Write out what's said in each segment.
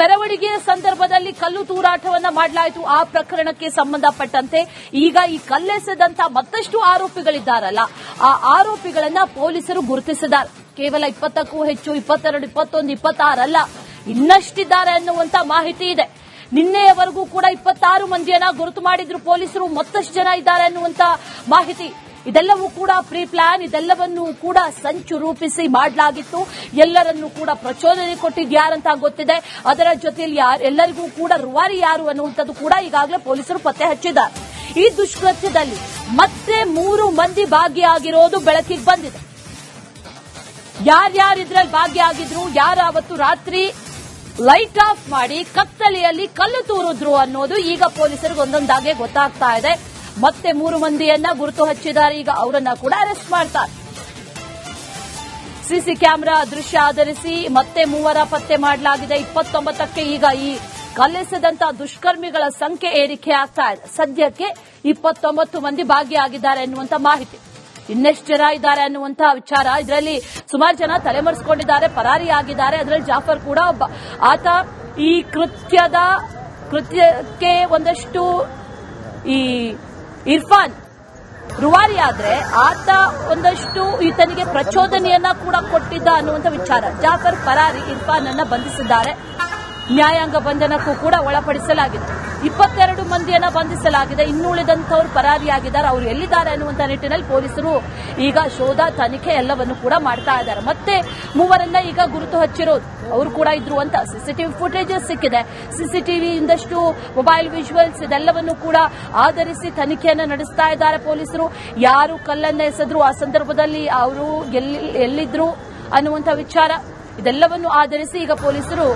ಮೆರವಣಿಗೆಯ ಸಂದರ್ಭದಲ್ಲಿ ಕಲ್ಲು ತೂರಾಟವನ್ನ ಮಾಡಲಾಯಿತು. ಆ ಪ್ರಕರಣಕ್ಕೆ ಸಂಬಂಧಪಟ್ಟಂತೆ ಈಗ ಈ ಕಲ್ಲೆಸೆದಂತ ಮತ್ತಷ್ಟು ಆರೋಪಿಗಳಿದ್ದಾರಲ್ಲ. ಆ ಆರೋಪಿಗಳನ್ನ ಪೊಲೀಸರು ಗುರುತಿಸಿದ್ದಾರೆ. ಕೇವಲ ಇಪ್ಪತ್ತಕ್ಕೂ ಹೆಚ್ಚು, ಇಪ್ಪತ್ತೆರಡು, ಇಪ್ಪತ್ತೊಂದು, ಇಪ್ಪತ್ತಾರಲ್ಲ. ಇನ್ನಷ್ಟಿದ್ದಾರೆ ಅನ್ನುವಂತ ಮಾಹಿತಿ ಇದೆ. ನಿನ್ನೆಯವರೆಗೂ ಕೂಡ ಇಪ್ಪತ್ತಾರು ಮಂದಿಯನ್ನ ಗುರುತು ಮಾಡಿದ್ರು. ಪೊಲೀಸರು ಮತ್ತಷ್ಟು ಜನ ಇದ್ದಾರೆ ಅನ್ನುವಂತ ಮಾಹಿತಿ ಇದೆಲ್ಲವೂ ಕೂಡ ಪ್ರೀ ಪ್ಲಾನ್ ಇದೆಲ್ಲವನ್ನೂ ಕೂಡ ಸಂಚು ರೂಪಿಸಿ ಮಾಡಲಾಗಿತ್ತು. ಎಲ್ಲರನ್ನೂ ಕೂಡ ಪ್ರಚೋದನೆ ಕೊಟ್ಟಿದ್ಯಾರಂತ ಗೊತ್ತಿದೆ. ಅದರ ಜೊತೆಯಲ್ಲಿ ಎಲ್ಲರಿಗೂ ಕೂಡ ರುವಾರಿ ಯಾರು ಅನ್ನುವಂಥದ್ದು ಕೂಡ ಈಗಾಗಲೇ ಪೊಲೀಸರು ಪತ್ತೆ ಹಚ್ಚಿದ್ದಾರೆ. ಈ ದುಷ್ಕೃತ್ಯದಲ್ಲಿ ಮತ್ತೆ ಮೂರು ಮಂದಿ ಭಾಗಿಯಾಗಿರೋದು ಬೆಳಕಿಗೆ ಬಂದಿದೆ. ಯಾರ್ಯಾರು ಇದ್ರಲ್ಲಿ ಭಾಗಿಯಾಗಿದ್ರು, ಯಾರು ಅವತ್ತು ರಾತ್ರಿ ಲೈಟ್ ಆಫ್ ಮಾಡಿ ಕತ್ತಲೆಯಲ್ಲಿ ಕಲ್ಲು ತೂರಿದ್ರು ಅನ್ನೋದು ಈಗ ಪೊಲೀಸರಿಗೆ ಒಂದೊಂದಾಗೆ ಗೊತ್ತಾಗ್ತಾ ಇದೆ. ಮತ್ತೆ ಮೂರು ಮಂದಿಯನ್ನ ಗುರುತು ಹಚ್ಚಿದ್ದಾರೆ. ಈಗ ಅವರನ್ನ ಕೂಡ ಅರೆಸ್ಟ್ ಮಾಡ್ತಾರೆ. ಸಿಸಿ ಕ್ಯಾಮೆರಾ ದೃಶ್ಯ ಆಧರಿಸಿ ಮತ್ತೆ ಮೂವರ ಪತ್ತೆ ಮಾಡಲಾಗಿದೆ. ಇಪ್ಪತ್ತೊಂಬತ್ತಕ್ಕೆ ಈಗ ಈ ಕಲ್ಲೆಸೆದಂತ ದುಷ್ಕರ್ಮಿಗಳ ಸಂಖ್ಯೆ ಏರಿಕೆ ಆಗ್ತಾ ಇದೆ. ಸದ್ಯಕ್ಕೆ ಇಪ್ಪತ್ತೊಂಬತ್ತು ಮಂದಿ ಭಾಗಿಯಾಗಿದ್ದಾರೆ ಎನ್ನುವಂತ ಮಾಹಿತಿ. ಇನ್ನೆಷ್ಟು ಜನ ಇದ್ದಾರೆ ಅನ್ನುವಂತಹ ವಿಚಾರ. ಇದರಲ್ಲಿ ಸುಮಾರು ಜನ ತಲೆಮರೆಸಿಕೊಂಡಿದ್ದಾರೆ, ಪರಾರಿಯಾಗಿದ್ದಾರೆ. ಅದರಲ್ಲಿ ಜಾಫರ್ ಕೂಡ ಒಬ್ಬ. ಆತ ಈ ಕೃತ್ಯದ, ಕೃತ್ಯಕ್ಕೆ ಒಂದಷ್ಟು ಈ ಇರ್ಫಾನ್, ರುವಾರಿ ಆದ್ರೆ ಆತ ಒಂದಷ್ಟು ಈತನಿಗೆ ಪ್ರಚೋದನೆಯನ್ನ ಕೂಡ ಕೊಟ್ಟಿದ್ದ ಅನ್ನುವಂತ ವಿಚಾರ. ಜಾಫರ್ ಪರಾರಿ ಇರ್ಫಾನ್ ಅನ್ನ ಬಂಧಿಸಿದ್ದಾರೆ. ನ್ಯಾಯಾಂಗ ಬಂಧನಕ್ಕೂ ಕೂಡ ಒಳಪಡಿಸಲಾಗಿದೆ ಇಪ್ಪತ್ತೆರಡು ಮಂದಿಯನ್ನ ಬಂಧಿಸಲಾಗಿದೆ. ಇನ್ನುಳಿದಂತವ್ರು ಪರಾರಿಯಾಗಿದ್ದಾರೆ. ಅವರು ಎಲ್ಲಿದ್ದಾರೆ ಅನ್ನುವಂತ ನಿಟ್ಟಿನಲ್ಲಿ ಪೊಲೀಸರು ಈಗ ಶೋಧ, ತನಿಖೆ ಎಲ್ಲವನ್ನು ಕೂಡ ಮಾಡ್ತಾ ಇದ್ದಾರೆ. ಮತ್ತೆ ಮೂವರನ್ನ ಈಗ ಗುರುತು ಹಚ್ಚಿರೋ ಅವರು ಕೂಡ ಇದ್ರು ಅಂತ ಸಿಸಿಟಿವಿ ಫುಟೇಜಸ್ ಸಿಕ್ಕಿದೆ. ಸಿಸಿಟಿವಿ ಇಂದಷ್ಟು ಮೊಬೈಲ್ ವಿಜುವಲ್ಸ್ ಇದೆಲ್ಲವನ್ನು ಕೂಡ ಆಧರಿಸಿ ತನಿಖೆಯನ್ನು ನಡೆಸ್ತಾ ಇದ್ದಾರೆ ಪೊಲೀಸರು. ಯಾರು ಕಲ್ಲನ್ನ ಎಸೆದ್ರು, ಆ ಸಂದರ್ಭದಲ್ಲಿ ಅವರು ಎಲ್ಲಿ ಎಲ್ಲಿದ್ರು ಅನ್ನುವಂಥ ವಿಚಾರ ಇದೆಲ್ಲವನ್ನು ಆಧರಿಸಿ ಈಗ ಪೊಲೀಸರು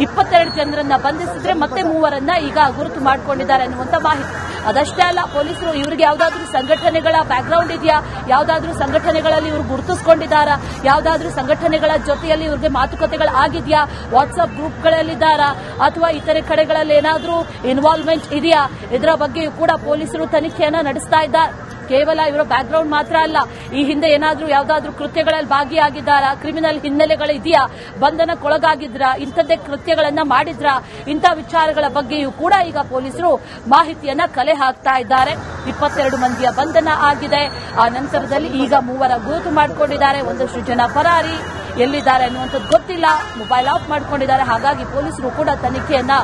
ಇಪ್ಪತ್ತೆರಡು ಜನರನ್ನ ಬಂಧಿಸಿದ್ರೆ ಮತ್ತೆ ಮೂವರನ್ನ ಈಗ ಗುರುತು ಮಾಡಿಕೊಂಡಿದ್ದಾರೆ ಅನ್ನುವಂತ ಮಾಹಿತಿ. ಅದಷ್ಟೇ ಅಲ್ಲ, ಪೊಲೀಸರು ಇವರಿಗೆ ಯಾವ್ದಾದ್ರೂ ಸಂಘಟನೆಗಳ ಬ್ಯಾಕ್ಗ್ರೌಂಡ್ ಇದೆಯಾ? ಯಾವ್ದಾದ್ರೂ ಸಂಘಟನೆಗಳಲ್ಲಿ ಇವರು ಗುರುತಿಸಿಕೊಂಡಿದ್ದಾರಾ? ಯಾವ್ದಾದ್ರೂ ಸಂಘಟನೆಗಳ ಜೊತೆಯಲ್ಲಿ ಇವರಿಗೆ ಮಾತುಕತೆಗಳು ಆಗಿದೆಯಾ? ವಾಟ್ಸ್ಆಪ್ ಗ್ರೂಪ್ಗಳಲ್ಲಿದ್ದಾರಾ? ಅಥವಾ ಇತರೆ ಕಡೆಗಳಲ್ಲಿ ಏನಾದರೂ ಇನ್ವಾಲ್ವ್ಮೆಂಟ್ ಇದೆಯಾ? ಇದರ ಬಗ್ಗೆಯೂ ಕೂಡ ಪೊಲೀಸರು ತನಿಖೆಯನ್ನ ನಡೆಸ್ತಾ ಇದ್ದಾರೆ. ಕೇವಲ ಇವರ ಬ್ಯಾಕ್ಗ್ರೌಂಡ್ ಮಾತ್ರ ಅಲ್ಲ, ಈ ಹಿಂದೆ ಏನಾದರೂ ಯಾವುದಾದ್ರೂ ಕೃತ್ಯಗಳಲ್ಲಿ ಭಾಗಿಯಾಗಿದ್ದಾರಾ ಕ್ರಿಮಿನಲ್ ಹಿನ್ನೆಲೆಗಳು ಇದೆಯಾ, ಬಂಧನಕ್ಕೊಳಗಾಗಿದ್ರಾ, ಇಂಥದ್ದೇ ಕೃತ್ಯಗಳನ್ನ ಮಾಡಿದ್ರಾ, ಇಂಥ ವಿಚಾರಗಳ ಬಗ್ಗೆಯೂ ಕೂಡ ಈಗ ಪೊಲೀಸರು ಮಾಹಿತಿಯನ್ನ ಕಲೆ ಹಾಕ್ತಾ ಇದ್ದಾರೆ. ಇಪ್ಪತ್ತೆರಡು ಮಂದಿಯ ಬಂಧನ ಆಗಿದೆ. ಆ ನಂತರದಲ್ಲಿ ಈಗ ಮೂವರ ಗುರುತು ಮಾಡಿಕೊಂಡಿದ್ದಾರೆ. ಒಂದಷ್ಟು ಜನ ಪರಾರಿ ಎಲ್ಲಿದ್ದಾರೆ ಅನ್ನುವಂಥದ್ದು ಗೊತ್ತಿಲ್ಲ. ಮೊಬೈಲ್ ಆಫ್ ಮಾಡಿಕೊಂಡಿದ್ದಾರೆ. ಹಾಗಾಗಿ ಪೊಲೀಸರು ಕೂಡ ತನಿಖೆಯನ್ನ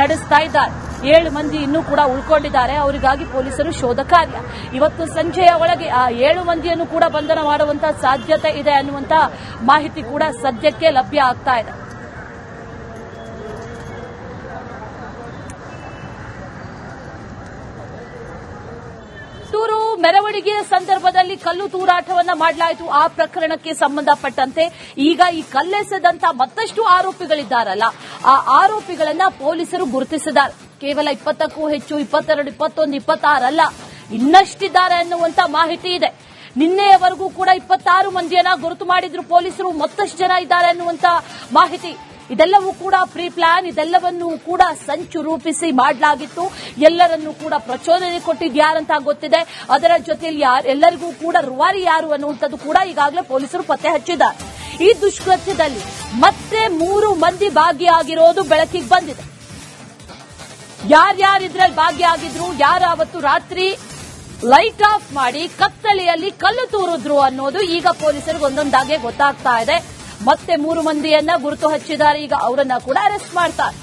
ನಡೆಸ್ತಾ ಇದ್ದಾರೆ. ಏಳು ಮಂದಿ ಇನ್ನೂ ಕೂಡ ಉಳ್ಕೊಂಡಿದ್ದಾರೆ. ಅವರಿಗಾಗಿ ಪೊಲೀಸರು ಶೋಧ ಕಾರ್ಯ. ಇವತ್ತು ಸಂಜೆಯ ಒಳಗೆ ಆ ಏಳು ಮಂದಿಯನ್ನು ಕೂಡ ಬಂಧನ ಮಾಡುವಂತ ಸಾಧ್ಯತೆ ಇದೆ ಅನ್ನುವಂತ ಮಾಹಿತಿ ಕೂಡ ಸದ್ಯಕ್ಕೆ ಲಭ್ಯ ಆಗ್ತಾ ಇದೆ. ಮೆರವಣಿಗೆಯ ಸಂದರ್ಭದಲ್ಲಿ ಕಲ್ಲು ತೂರಾಟವನ್ನ ಮಾಡಲಾಯಿತು. ಆ ಪ್ರಕರಣಕ್ಕೆ ಸಂಬಂಧಪಟ್ಟಂತೆ ಈಗ ಈ ಕಲ್ಲೆಸೆದಂತ ಮತ್ತಷ್ಟು ಆರೋಪಿಗಳಿದ್ದಾರಲ್ಲ. ಆ ಆರೋಪಿಗಳನ್ನ ಪೊಲೀಸರು ಗುರುತಿಸಿದ್ದಾರೆ. ಕೇವಲ ಇಪ್ಪತ್ತಕ್ಕೂ ಹೆಚ್ಚು, ಇಪ್ಪತ್ತೆರಡು, ಇಪ್ಪತ್ತೊಂದು, ಇಪ್ಪತ್ತಾರಲ್ಲ. ಇನ್ನಷ್ಟಿದ್ದಾರೆ ಅನ್ನುವಂತ ಮಾಹಿತಿ ಇದೆ. ನಿನ್ನೆಯವರೆಗೂ ಕೂಡ ಇಪ್ಪತ್ತಾರು ಮಂದಿಯನ್ನ ಗುರುತು ಮಾಡಿದ್ರು ಪೊಲೀಸರು, ಮತ್ತಷ್ಟು ಜನ ಇದ್ದಾರೆ ಅನ್ನುವಂತ ಮಾಹಿತಿ. ಇದೆಲ್ಲವೂ ಕೂಡ ಪ್ರೀ ಪ್ಲಾನ್, ಇದೆಲ್ಲವನ್ನೂ ಕೂಡ ಸಂಚು ರೂಪಿಸಿ ಮಾಡಲಾಗಿತ್ತು. ಎಲ್ಲರನ್ನೂ ಕೂಡ ಪ್ರಚೋದನೆ ಕೊಟ್ಟಿದ್ಯಾರಂತ ಗೊತ್ತಿದೆ. ಅದರ ಜೊತೆಯಲ್ಲಿ ಎಲ್ಲರಿಗೂ ಕೂಡ ರುವಾರಿ ಯಾರು ಅನ್ನುವಂಥದ್ದು ಕೂಡ ಈಗಾಗಲೇ ಪೊಲೀಸರು ಪತ್ತೆ ಹಚ್ಚಿದ್ದಾರೆ. ಈ ದುಷ್ಕೃತ್ಯದಲ್ಲಿ ಮತ್ತೆ ಮೂರು ಮಂದಿ ಭಾಗಿಯಾಗಿರೋದು ಬೆಳಕಿಗೆ ಬಂದಿದೆ. ಯಾರ್ಯಾರು ಇದ್ರಲ್ಲಿ ಭಾಗಿಯಾಗಿದ್ರು ಯಾರು ಅವತ್ತು ರಾತ್ರಿ ಲೈಟ್ ಆಫ್ ಮಾಡಿ ಕತ್ತಲೆಯಲ್ಲಿ ಕಲ್ಲು ತೂರಿದ್ರು ಅನ್ನೋದು ಈಗ ಪೊಲೀಸರಿಗೆ ಒಂದೊಂದಾಗೆ ಗೊತ್ತಾಗ್ತಾ ಇದೆ. ಮತ್ತೆ ಮೂರು ಮಂದಿಯನ್ನ ಗುರುತು ಹಚ್ಚಿದ್ದಾರೆ, ಈಗ ಅವರನ್ನ ಕೂಡ ಅರೆಸ್ಟ್ ಮಾಡ್ತಾರೆ.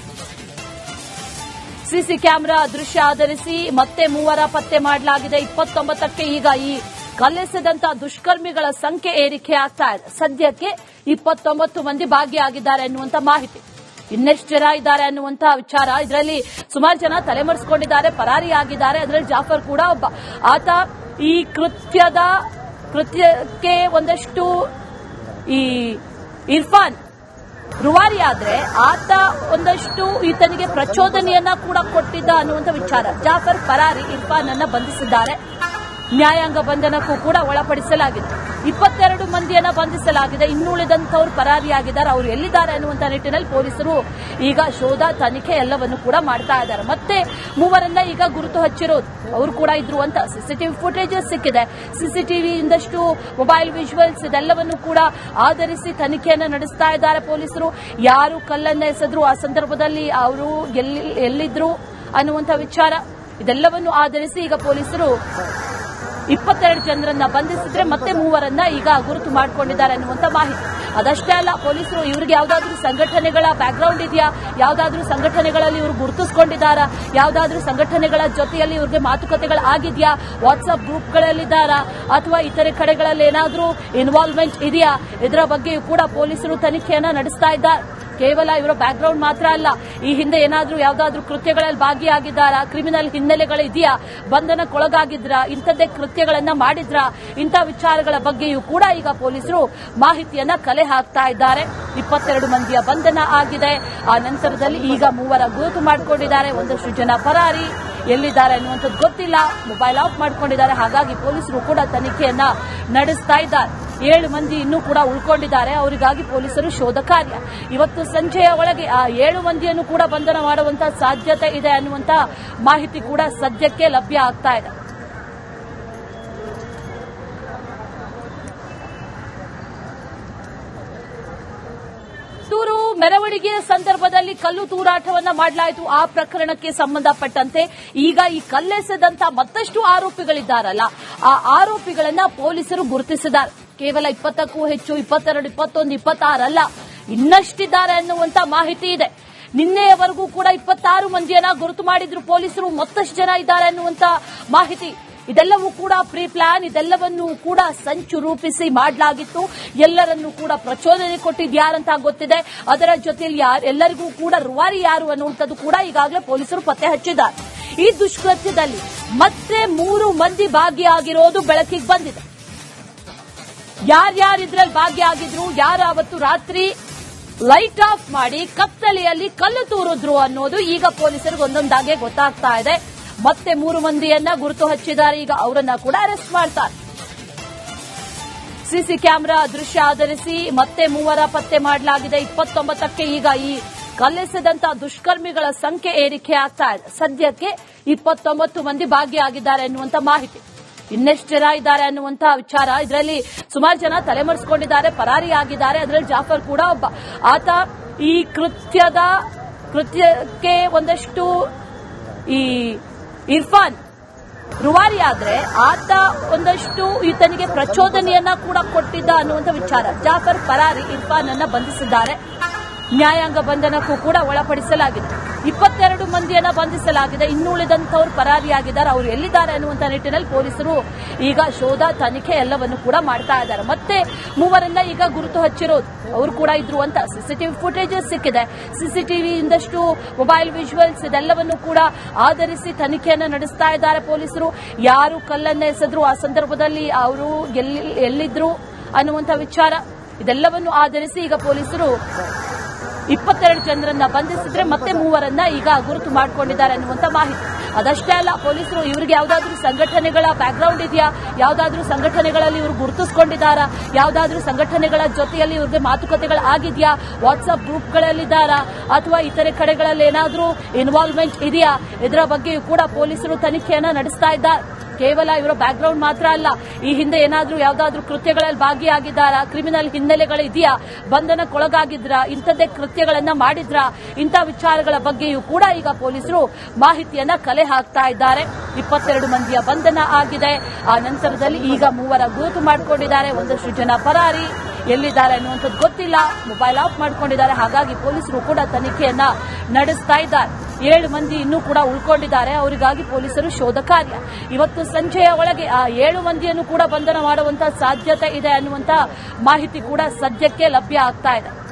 ಸಿಸಿ ಕ್ಯಾಮೆರಾ ದೃಶ್ಯ ಆಧರಿಸಿ ಮತ್ತೆ ಮೂವರ ಪತ್ತೆ ಮಾಡಲಾಗಿದೆ. ಇಪ್ಪತ್ತೊಂಬತ್ತಕ್ಕೆ ಈಗ ಈ ಕಲ್ಲೆಸೆದಂತ ದುಷ್ಕರ್ಮಿಗಳ ಸಂಖ್ಯೆ ಏರಿಕೆ ಆಗ್ತಾ ಇದೆ. ಸದ್ಯಕ್ಕೆ ಇಪ್ಪತ್ತೊಂಬತ್ತು ಮಂದಿ ಭಾಗಿಯಾಗಿದ್ದಾರೆ ಎನ್ನುವಂತ ಮಾಹಿತಿ. ಇನ್ನೆಷ್ಟು ಜನ ಇದ್ದಾರೆ ಅನ್ನುವಂತಹ ವಿಚಾರ. ಇದರಲ್ಲಿ ಸುಮಾರು ಜನ ತಲೆಮರೆಸಿಕೊಂಡಿದ್ದಾರೆ, ಪರಾರಿಯಾಗಿದ್ದಾರೆ. ಅದರಲ್ಲಿ ಜಾಫರ್ ಕೂಡ ಒಬ್ಬ. ಆತ ಈ ಕೃತ್ಯದ, ಕೃತ್ಯಕ್ಕೆ ಒಂದಷ್ಟು ಈ ಇರ್ಫಾನ್ ರುವಾರಿ ಆದ್ರೆ ಆತ ಒಂದಷ್ಟು ಈತನಿಗೆ ಪ್ರಚೋದನೆಯನ್ನ ಕೂಡ ಕೊಟ್ಟಿದ್ದ ಅನ್ನುವಂತ ವಿಚಾರ. ಜಾಫರ್, ಪರಾರಿ ಇರ್ಫಾನ್ ಅನ್ನ ಬಂಧಿಸಿದ್ದಾರೆ. ನ್ಯಾಯಾಂಗ ಬಂಧನಕ್ಕೂ ಕೂಡ ಒಳಪಡಿಸಲಾಗಿದೆ ಇಪ್ಪತ್ತೆರಡು ಮಂದಿಯನ್ನ ಬಂಧಿಸಲಾಗಿದೆ. ಇನ್ನುಳಿದಂತವ್ರು ಪರಾರಿಯಾಗಿದ್ದಾರೆ. ಅವರು ಎಲ್ಲಿದ್ದಾರೆ ಅನ್ನುವಂತ ನಿಟ್ಟಿನಲ್ಲಿ ಪೊಲೀಸರು ಈಗ ಶೋಧ, ತನಿಖೆ ಎಲ್ಲವನ್ನು ಕೂಡ ಮಾಡ್ತಾ ಇದ್ದಾರೆ. ಮತ್ತೆ ಮೂವರನ್ನ ಈಗ ಗುರುತು ಹಚ್ಚಿರೋದು. ಅವರು ಕೂಡ ಇದ್ರು ಅಂತ ಸಿಸಿಟಿವಿ ಫುಟೇಜ್ ಸಿಕ್ಕಿದೆ. ಸಿಸಿಟಿವಿ ಇಂದಷ್ಟು ಮೊಬೈಲ್ ವಿಜುವಲ್ಸ್ ಇದೆಲ್ಲವನ್ನು ಕೂಡ ಆಧರಿಸಿ ತನಿಖೆಯನ್ನು ನಡೆಸ್ತಾ ಇದ್ದಾರೆ ಪೊಲೀಸರು. ಯಾರು ಕಲ್ಲನ್ನ ಎಸೆದ್ರು, ಆ ಸಂದರ್ಭದಲ್ಲಿ ಅವರು ಎಲ್ಲಿ, ಎಲ್ಲಿದ್ರು ಅನ್ನುವಂಥ ವಿಚಾರ ಇದೆಲ್ಲವನ್ನು ಆಧರಿಸಿ ಈಗ ಪೊಲೀಸರು ಇಪ್ಪತ್ತೆರಡು ಜನರನ್ನ ಬಂಧಿಸಿದ್ರೆ ಮತ್ತೆ ಮೂವರನ್ನ ಈಗ ಗುರುತು ಮಾಡಿಕೊಂಡಿದ್ದಾರೆ ಅನ್ನುವಂತ ಮಾಹಿತಿ. ಅದಷ್ಟೇ ಅಲ್ಲ, ಪೊಲೀಸರು ಇವರಿಗೆ ಯಾವ್ದಾದ್ರೂ ಸಂಘಟನೆಗಳ ಬ್ಯಾಕ್ಗ್ರೌಂಡ್ ಇದೆಯಾ? ಯಾವ್ದಾದ್ರೂ ಸಂಘಟನೆಗಳಲ್ಲಿ ಇವರು ಗುರುತಿಸಿಕೊಂಡಿದ್ದಾರ? ಯಾವ್ದಾದ್ರೂ ಸಂಘಟನೆಗಳ ಜೊತೆಯಲ್ಲಿ ಇವ್ರಿಗೆ ಮಾತುಕತೆಗಳು ಆಗಿದೆಯಾ? ವಾಟ್ಸ್ಆಪ್ ಗ್ರೂಪ್ಗಳಲ್ಲಿದ್ದಾರಾ ಅಥವಾ ಇತರೆ ಕಡೆಗಳಲ್ಲಿ ಏನಾದರೂ ಇನ್ವಾಲ್ವ್ಮೆಂಟ್ ಇದೆಯಾ? ಇದರ ಬಗ್ಗೆಯೂ ಕೂಡ ಪೊಲೀಸರು ತನಿಖೆಯನ್ನ ನಡೆಸ್ತಾ ಇದ್ದಾರೆ. ಕೇವಲ ಇವರ ಬ್ಯಾಕ್ಗ್ರೌಂಡ್ ಮಾತ್ರ ಅಲ್ಲ, ಈ ಹಿಂದೆ ಏನಾದರೂ ಯಾವುದಾದ್ರೂ ಕೃತ್ಯಗಳಲ್ಲಿ ಭಾಗಿಯಾಗಿದ್ದಾರಾ ಕ್ರಿಮಿನಲ್ ಹಿನ್ನೆಲೆಗಳು ಇದೆಯಾ, ಬಂಧನಕ್ಕೊಳಗಾಗಿದ್ರ, ಇಂಥದ್ದೇ ಕೃತ್ಯಗಳನ್ನ ಮಾಡಿದ್ರ, ಇಂಥ ವಿಚಾರಗಳ ಬಗ್ಗೆಯೂ ಕೂಡ ಈಗ ಪೊಲೀಸರು ಮಾಹಿತಿಯನ್ನ ಕಲೆ ಹಾಕ್ತಾ ಇದ್ದಾರೆ. ಇಪ್ಪತ್ತೆರಡು ಮಂದಿಯ ಬಂಧನ ಆಗಿದೆ. ಆ ನಂತರದಲ್ಲಿ ಈಗ ಮೂವರ ಗುರುತು ಮಾಡಿಕೊಂಡಿದ್ದಾರೆ. ಒಂದಷ್ಟು ಜನ ಪರಾರಿ ಎಲ್ಲಿದ್ದಾರೆ ಅನ್ನುವಂಥದ್ದು ಗೊತ್ತಿಲ್ಲ. ಮೊಬೈಲ್ ಆಫ್ ಮಾಡಿಕೊಂಡಿದ್ದಾರೆ. ಹಾಗಾಗಿ ಪೊಲೀಸರು ಕೂಡ ತನಿಖೆಯನ್ನ ನಡೆಸ್ತಾ ಇದ್ದಾರೆ. ಏಳು ಮಂದಿ ಇನ್ನೂ ಕೂಡ ಉಳ್ಕೊಂಡಿದ್ದಾರೆ. ಅವರಿಗಾಗಿ ಪೊಲೀಸರು ಶೋಧ ಕಾರ್ಯ. ಇವತ್ತು ಸಂಜೆಯ ಒಳಗೆ ಆ ಏಳು ಮಂದಿಯನ್ನು ಕೂಡ ಬಂಧನ ಮಾಡುವಂತಹ ಸಾಧ್ಯತೆ ಇದೆ ಅನ್ನುವಂತಹ ಮಾಹಿತಿ ಕೂಡ ಸದ್ಯಕ್ಕೆ ಲಭ್ಯ ಆಗ್ತಾ ಇದೆ. ಮೆರವಣಿಗೆಯ ಸಂದರ್ಭದಲ್ಲಿ ಕಲ್ಲು ತೂರಾಟವನ್ನ ಮಾಡಲಾಯಿತು. ಆ ಪ್ರಕರಣಕ್ಕೆ ಸಂಬಂಧಪಟ್ಟಂತೆ ಈಗ ಈ ಕಲ್ಲೆಸೆದಂತ ಮತ್ತಷ್ಟು ಆರೋಪಿಗಳಿದ್ದಾರಲ್ಲ. ಆ ಆರೋಪಿಗಳನ್ನ ಪೊಲೀಸರು ಗುರುತಿಸಿದ್ದಾರೆ. ಕೇವಲ ಇಪ್ಪತ್ತಕ್ಕೂ ಹೆಚ್ಚು, ಇಪ್ಪತ್ತೆರಡು, ಇಪ್ಪತ್ತೊಂದು, ಇಪ್ಪತ್ತಾರಲ್ಲ. ಇನ್ನಷ್ಟಿದ್ದಾರೆ ಅನ್ನುವಂತ ಮಾಹಿತಿ ಇದೆ. ನಿನ್ನೆಯವರೆಗೂ ಕೂಡ ಇಪ್ಪತ್ತಾರು ಮಂದಿಯನ್ನ ಗುರುತು ಮಾಡಿದ್ರು ಪೊಲೀಸರು, ಮತ್ತಷ್ಟು ಜನ ಇದ್ದಾರೆ ಅನ್ನುವಂತ ಮಾಹಿತಿ. ಇದೆಲ್ಲವೂ ಕೂಡ ಪ್ರೀ ಪ್ಲಾನ್ ಇದೆಲ್ಲವನ್ನೂ ಕೂಡ ಸಂಚು ರೂಪಿಸಿ ಮಾಡಲಾಗಿತ್ತು. ಎಲ್ಲರನ್ನೂ ಕೂಡ ಪ್ರಚೋದನೆ ಕೊಟ್ಟಿದ್ಯಾರಂತ ಗೊತ್ತಿದೆ. ಅದರ ಜೊತೆಯಲ್ಲಿ ಎಲ್ಲರಿಗೂ ಕೂಡ ರುವಾರಿ ಯಾರು ಅನ್ನುವಂಥದ್ದು ಕೂಡ ಈಗಾಗಲೇ ಪೊಲೀಸರು ಪತ್ತೆ ಹಚ್ಚಿದ್ದಾರೆ. ಈ ದುಷ್ಕೃತ್ಯದಲ್ಲಿ ಮತ್ತೆ ಮೂರು ಮಂದಿ ಭಾಗಿಯಾಗಿರೋದು ಬೆಳಕಿಗೆ ಬಂದಿದೆ. ಯಾರ್ಯಾರು ಇದ್ರಲ್ಲಿ ಭಾಗಿಯಾಗಿದ್ರು ಯಾರು ಅವತ್ತು ರಾತ್ರಿ ಲೈಟ್ ಆಫ್ ಮಾಡಿ ಕತ್ತಲೆಯಲ್ಲಿ ಕಲ್ಲು ತೂರಿದ್ರು ಅನ್ನೋದು ಈಗ ಪೊಲೀಸರಿಗೆ ಒಂದೊಂದಾಗೆ ಗೊತ್ತಾಗ್ತಾ ಇದೆ. ಮತ್ತೆ ಮೂರು ಮಂದಿಯನ್ನ ಗುರುತು ಹಚ್ಚಿದ್ದಾರೆ, ಈಗ ಅವರನ್ನ ಕೂಡ ಅರೆಸ್ಟ್ ಮಾಡ್ತಾರೆ. ಸಿಸಿ ಕ್ಯಾಮೆರಾ ದೃಶ್ಯ ಆಧರಿಸಿ ಮತ್ತೆ ಮೂವರ ಪತ್ತೆ ಮಾಡಲಾಗಿದೆ. ಇಪ್ಪತ್ತೊಂಬತ್ತಕ್ಕೆ ಈಗ ಈ ಕಲ್ಲೆಸೆದಂತ ದುಷ್ಕರ್ಮಿಗಳ ಸಂಖ್ಯೆ ಏರಿಕೆ ಆಗ್ತಾ ಇದೆ. ಸದ್ಯಕ್ಕೆ ಇಪ್ಪತ್ತೊಂಬತ್ತು ಮಂದಿ ಭಾಗಿಯಾಗಿದ್ದಾರೆ ಎನ್ನುವಂತ ಮಾಹಿತಿ. ಇನ್ನೆಷ್ಟು ಜನ ಇದ್ದಾರೆ ಅನ್ನುವಂತಹ ವಿಚಾರ. ಇದರಲ್ಲಿ ಸುಮಾರು ಜನ ತಲೆಮರೆಸಿಕೊಂಡಿದ್ದಾರೆ, ಪರಾರಿಯಾಗಿದ್ದಾರೆ. ಅದರಲ್ಲಿ ಜಾಫರ್ ಕೂಡ ಒಬ್ಬ. ಆತ ಈ ಕೃತ್ಯದ, ಕೃತ್ಯಕ್ಕೆ ಒಂದಷ್ಟು ಈ ಇರ್ಫಾನ್ ರುವಾರಿ ಆದ್ರೆ ಆತ ಒಂದಷ್ಟು ಈತನಿಗೆ ಪ್ರಚೋದನೆಯನ್ನ ಕೂಡ ಕೊಟ್ಟಿದ್ದ ಅನ್ನುವಂಥ ವಿಚಾರ. ಜಾಫರ್ ಪರಾರಿ ಇರ್ಫಾನ್ ಅನ್ನ ಬಂಧಿಸಿದ್ದಾರೆ. ನ್ಯಾಯಾಂಗ ಬಂಧನಕ್ಕೂ ಕೂಡ ಒಳಪಡಿಸಲಾಗಿದೆ. ಇಪ್ಪತ್ತೆರಡು ಮಂದಿಯನ್ನ ಬಂಧಿಸಲಾಗಿದೆ. ಇನ್ನುಳಿದಂತವ್ರು ಪರಾರಿಯಾಗಿದ್ದಾರೆ. ಅವರು ಎಲ್ಲಿದ್ದಾರೆ ಅನ್ನುವಂತ ನಿಟ್ಟಿನಲ್ಲಿ ಪೊಲೀಸರು ಈಗ ಶೋಧ, ತನಿಖೆ ಎಲ್ಲವನ್ನು ಕೂಡ ಮಾಡ್ತಾ ಇದ್ದಾರೆ. ಮತ್ತೆ ಮೂವರನ್ನ ಈಗ ಗುರುತು ಹಚ್ಚಿರೋದು. ಅವರು ಕೂಡ ಇದ್ರು ಅಂತ ಸಿಸಿಟಿವಿ ಫುಟೇಜ್ ಸಿಕ್ಕಿದೆ. ಸಿಸಿಟಿವಿ ಇಂದಷ್ಟು ಮೊಬೈಲ್ ವಿಜುವಲ್ಸ್ ಇದೆಲ್ಲವನ್ನು ಕೂಡ ಆಧರಿಸಿ ತನಿಖೆಯನ್ನು ನಡೆಸ್ತಾ ಇದ್ದಾರೆ ಪೊಲೀಸರು. ಯಾರು ಕಲ್ಲನ್ನ ಎಸೆದ್ರು? ಆ ಸಂದರ್ಭದಲ್ಲಿ ಅವರು ಎಲ್ಲಿ ಎಲ್ಲಿದ್ರು ಅನ್ನುವಂಥ ವಿಚಾರ ಇದೆಲ್ಲವನ್ನು ಆಧರಿಸಿ ಈಗ ಪೊಲೀಸರು ಇಪ್ಪತ್ತೆರಡು ಜನರನ್ನ ಬಂಧಿಸಿದ್ರೆ ಮತ್ತೆ ಮೂವರನ್ನ ಈಗ ಗುರುತು ಮಾಡಿಕೊಂಡಿದ್ದಾರೆ ಅನ್ನುವಂತ ಮಾಹಿತಿ. ಅದಷ್ಟೇ ಅಲ್ಲ, ಪೊಲೀಸರು ಇವರಿಗೆ ಯಾವ್ದಾದ್ರೂ ಸಂಘಟನೆಗಳ ಬ್ಯಾಕ್ಗ್ರೌಂಡ್ ಇದೆಯಾ? ಯಾವ್ದಾದ್ರೂ ಸಂಘಟನೆಗಳಲ್ಲಿ ಇವರು ಗುರುತಿಸ್ಕೊಂಡಿದ್ದಾರಾ? ಯಾವ್ದಾದ್ರೂ ಸಂಘಟನೆಗಳ ಜೊತೆಯಲ್ಲಿ ಇವ್ರಿಗೆ ಮಾತುಕತೆಗಳು ಆಗಿದೆಯಾ? ವಾಟ್ಸ್ಆಪ್ ಗ್ರೂಪ್ಗಳಲ್ಲಿದ್ದಾರಾ? ಅಥವಾ ಇತರೆ ಕಡೆಗಳಲ್ಲಿ ಏನಾದರೂ ಇನ್ವಾಲ್ವ್ಮೆಂಟ್ ಇದೆಯಾ? ಇದರ ಬಗ್ಗೆಯೂ ಕೂಡ ಪೊಲೀಸರು ತನಿಖೆಯನ್ನ ನಡೆಸ್ತಾ ಇದ್ದಾರೆ. ಕೇವಲ ಇವರ ಬ್ಯಾಕ್ಗ್ರೌಂಡ್ ಮಾತ್ರ ಅಲ್ಲ, ಈ ಹಿಂದೆ ಏನಾದರೂ ಯಾವುದಾದ್ರೂ ಕೃತ್ಯಗಳಲ್ಲಿ ಭಾಗಿಯಾಗಿದ್ದಾರಾ ಕ್ರಿಮಿನಲ್ ಹಿನ್ನೆಲೆಗಳು ಇದೆಯಾ? ಬಂಧನಕ್ಕೊಳಗಾಗಿದ್ರ? ಇಂಥದ್ದೇ ಕೃತ್ಯಗಳನ್ನ ಮಾಡಿದ್ರ? ಇಂಥ ವಿಚಾರಗಳ ಬಗ್ಗೆಯೂ ಕೂಡ ಈಗ ಪೊಲೀಸರು ಮಾಹಿತಿಯನ್ನ ಕಲೆ ಹಾಕ್ತಾ ಇದ್ದಾರೆ. ಇಪ್ಪತ್ತೆರಡು ಮಂದಿಯ ಬಂಧನ ಆಗಿದೆ. ಆ ನಂತರದಲ್ಲಿ ಈಗ ಮೂವರ ಗುರುತು ಮಾಡಿಕೊಂಡಿದ್ದಾರೆ. ಒಂದಷ್ಟು ಜನ ಪರಾರಿ ಎಲ್ಲಿದ್ದಾರೆ ಅನ್ನುವಂಥದ್ದು ಗೊತ್ತಿಲ್ಲ. ಮೊಬೈಲ್ ಆಫ್ ಮಾಡಿಕೊಂಡಿದ್ದಾರೆ. ಹಾಗಾಗಿ ಪೊಲೀಸರು ಕೂಡ ತನಿಖೆಯನ್ನ ನಡೆಸ್ತಾ ಇದ್ದಾರೆ. ಏಳು ಮಂದಿ ಇನ್ನೂ ಕೂಡ ಉಳ್ಕೊಂಡಿದ್ದಾರೆ. ಅವರಿಗಾಗಿ ಪೊಲೀಸರು ಶೋಧ ಕಾರ್ಯ. ಇವತ್ತು ಸಂಜೆಯ ಒಳಗೆ, ಆ, ಏಳು ಮಂದಿಯನ್ನು ಕೂಡ ಬಂಧನ ಮಾಡುವಂತಹ ಸಾಧ್ಯತೆ ಇದೆ ಅನ್ನುವಂತಹ ಮಾಹಿತಿ ಕೂಡ ಸದ್ಯಕ್ಕೆ ಲಭ್ಯ ಆಗ್ತಾ ಇದೆ.